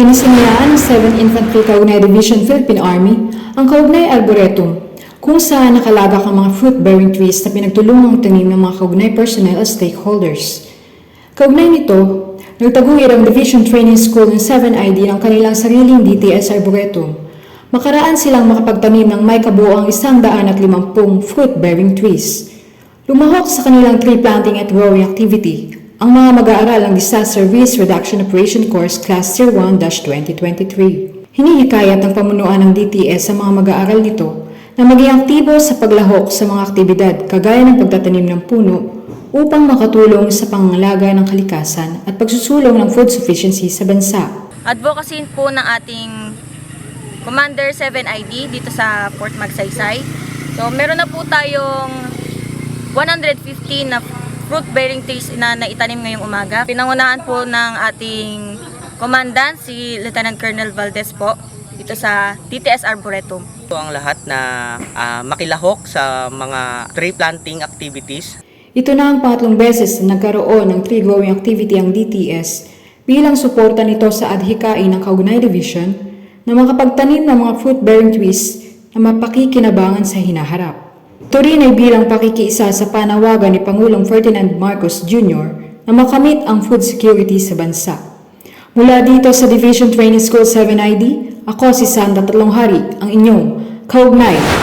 Pinisinayaan ng 7th Infantry Kaugnay Division Philippine Army ang Kaugnay Arboretum kung saan nakalagak ang mga fruit-bearing trees na pinagtulungang tanim ng mga kaugnay personnel at stakeholders. Kaugnay nito, nagtaguyod ang Division Training School ng 7ID ng kanilang sariling DTS Arboretum. Makaraan silang makapagtanim ng may kabuoang 150 fruit-bearing trees. Lumahok sa kanilang tree planting at growing activity ang mga mag-aaral ng Disaster Risk Reduction Operation Course Class Tier 1-2023. Hinihikayat ng pamunuan ng DTS sa mga mag-aaral nito na maging aktibo sa paglahok sa mga aktibidad kagaya ng pagtatanim ng puno upang makatulong sa pangangalaga ng kalikasan at pagsusulong ng food sufficiency sa bansa. advocacy po ng ating Commander 7ID dito sa Fort Magsaysay. So, meron na po tayong 115 na fruit-bearing trees na naitanim ngayong umaga. Pinangunahan po ng ating commandant, si Lieutenant Colonel Valdez po, dito sa DTS Arboretum. Ito ang lahat na ah, makilahok sa mga tree planting activities. Ito na ang pangatlong beses na nagkaroon ng tree growing activity ang DTS bilang suporta nito sa adhikain ng Kaugnay Division na makapagtanim ng mga fruit-bearing trees na mapakikinabangan sa hinaharap. Ito rin ay bilang pakikiisa sa panawagan ni Pangulong Ferdinand Marcos Jr. na makamit ang food security sa bansa. Mula dito sa Division Training School 7ID, ako si Sandra Talonghari, ang inyong Kaugnay